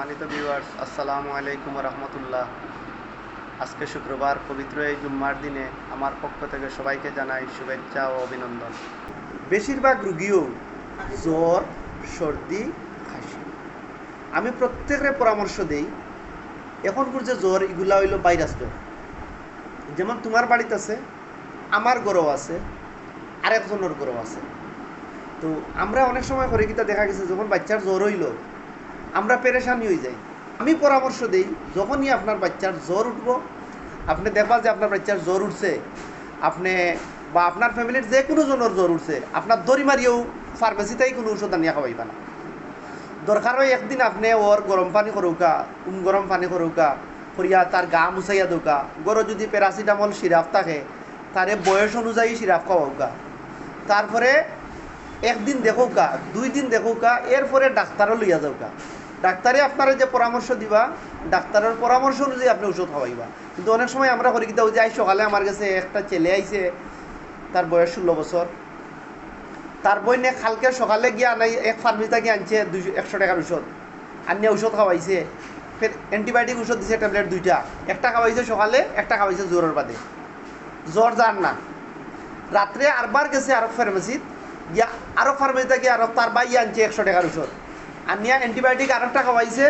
মানিত viewers আসসালামু আলাইকুম রহমতুল্লাহ আজকে শুক্রবার, পবিত্র এই জুম্মার দিনে আমার পক্ষ থেকে সবাইকে জানাই শুভেচ্ছা ও অভিনন্দন। বেশিরভাগ রুগীও জ্বর, সর্দি খাসি আমি প্রত্যেকের পরামর্শ দেই এখন যে জ্বর, এগুলা হইল ভাইরাস জ্বর। যেমন তোমার বাড়িতে আছে, আমার গরও আছে, আরেকজনের গরও আছে। তো আমরা অনেক সময় করে কিতা দেখা গেছে, যখন বাচ্চার জ্বর হইল আমরা পেরেশানি হয়ে যাই। আমি পরামর্শ দেই, যখনই আপনার বাচ্চার জ্বর উঠব, আপনি দেখবা যে আপনার বাচ্চার জ্বর উঠছে, আপনি বা আপনার ফ্যামিলির যে কোনো জনের জ্বর উঠছে, আপনার দড়ি মারিয়েও ফার্মেসিতেই কোনো ওষুধ আনিয়া খাওয়াইবা না। দরকার হয় একদিন আপনি ওর গরম পানি করুকা উম গরম পানি করুকা করিয়া তার গা মুছাইয়া দৌকা। গরো যদি প্যারাসিটামল সিরাপ থাকে, তারে বয়স অনুযায়ী সিরাপ খাওয়াউকা। তারপরে একদিন দেখোকা দুই দিন দেখোকা এরপরে ডাক্তারও লইয়া যাওকা। ডাক্তারে আপনারা যে পরামর্শ দিবা, ডাক্তারের পরামর্শ অনুযায়ী আপনি ওষুধ খাওয়াইবা। কিন্তু অনেক সময় আমরা করি কি যে আজ সকালে আমার কাছে একটা ছেলে আইছে, তার বয়স ষোলো বছর। তার বই নে কালকে সকালে গিয়ে আনাই এক ফার্মেসিতে গিয়ে আনছে, দুইশো, একশো টাকার ওষুধ আনিয়ে ওষুধ খাওয়াইছে। ফের অ্যান্টিবায়োটিক ওষুধ দিছে ট্যাবলেট দুইটা। একটা খাওয়াইছে সকালে, একটা খাওয়াইছে জ্বরের বাদে। জ্বর যার না। রাত্রে আরবার গেছে আরব ফার্মেসিত গিয়া আরও ফার্মেসিতে গিয়ে আরব তার বাই আনছে একশো টাকার ওষুধ আনিয়া অ্যান্টিবায়োটিক আর একটা খাওয়াইছে,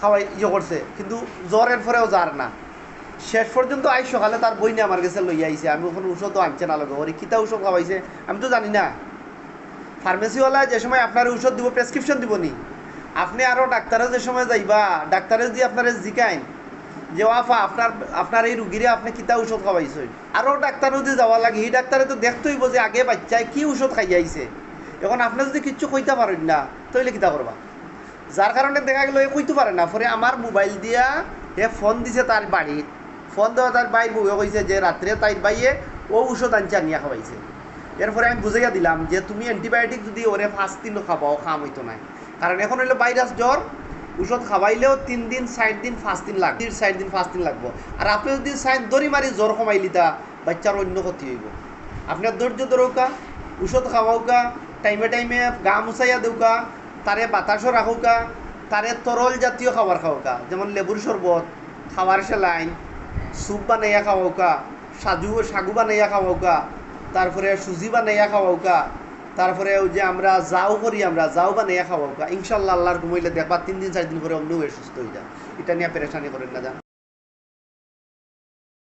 খাওয়াই ইয়ে করছে, কিন্তু জ্বরের পরেও যার না। শেষ পর্যন্ত আজ সকালে তার বই নিয়ে আমার কাছে লইয়া আইছে, আমি ওখানে ওষুধও আনছে না লগে কিতা ওষুধ খাওয়াইছে, আমি তো জানি না। ফার্মেসিওয়ালা যে সময় আপনার ওষুধ দিব প্রেসক্রিপশন দিব নি, আপনি আরও ডাক্তারে যে সময় যাইবা, ডাক্তারে যদি আপনার জিকাইন যে ওয়াফা আপনার আপনার এই রুগীরে আপনি কিতা ওষুধ খাওয়াইছেন? আরও ডাক্তার যদি যাওয়া লাগে, এই ডাক্তারে তো দেখতেইব যে আগে বাচ্চায় কি ওষুধ খাইয়াইছে। এখন আপনি যদি কিচ্ছু কইতে পারেন না তাহলে কিতা করবা? যার কারণে দেখা গেল কইতে পারে না। পরে আমার মোবাইল দিয়া এ ফোন দিছে তার বাড়িত। ফোন দেওয়া তার বাইর বউয়ে কইছে যে রাত্রে তাই বাইয়ে ও ওষুধ আনছে, আনিয়া খাওয়াইছে। এরপরে আমি বুঝাইয়া দিলাম যে তুমি অ্যান্টিবায়োটিক যদি ওরে পাঁচ দিন খাবাও খাম হইতো না। কারণ এখন হইল ভাইরাস জ্বর ওষুধ খাওয়াইলেও তিন দিন ষাট দিন, পাঁচ দিন লাগবে। তিন ষাট দিন, পাঁচ দিন লাগবো। আর আপনি যদি ষাট দড়ি মারি জ্বর কমাইলিতা বাচ্চার অন্য ক্ষতি হইব। আপনার ধৈর্য ধরৌকা ওষুধ খাওয়াউকা টাইমে টাইমে গা মুছাইয়া দেউকা তারে বাতাসও রাখুকা তারে তরল জাতীয় খাবার খাওয়াকা যেমন লেবুর শরবত খাবার সেলাইন, স্যুপ বানাইয়া খাওয়া সাজু সাগু বানাইয়া খাওয়া তারপরে সুজি বানাইয়া খাওয়া তারপরে ওই যে আমরা যাও করি আমরা, যাও বানাইয়া খাওয়া ইনশাল্লাহ আল্লাহর ঘুমাইলে দেখবা তিন দিন, চার দিন পরে অন্য সুস্থ হয়ে যায় এটা নিয়ে পেরেশানি করেন না যান।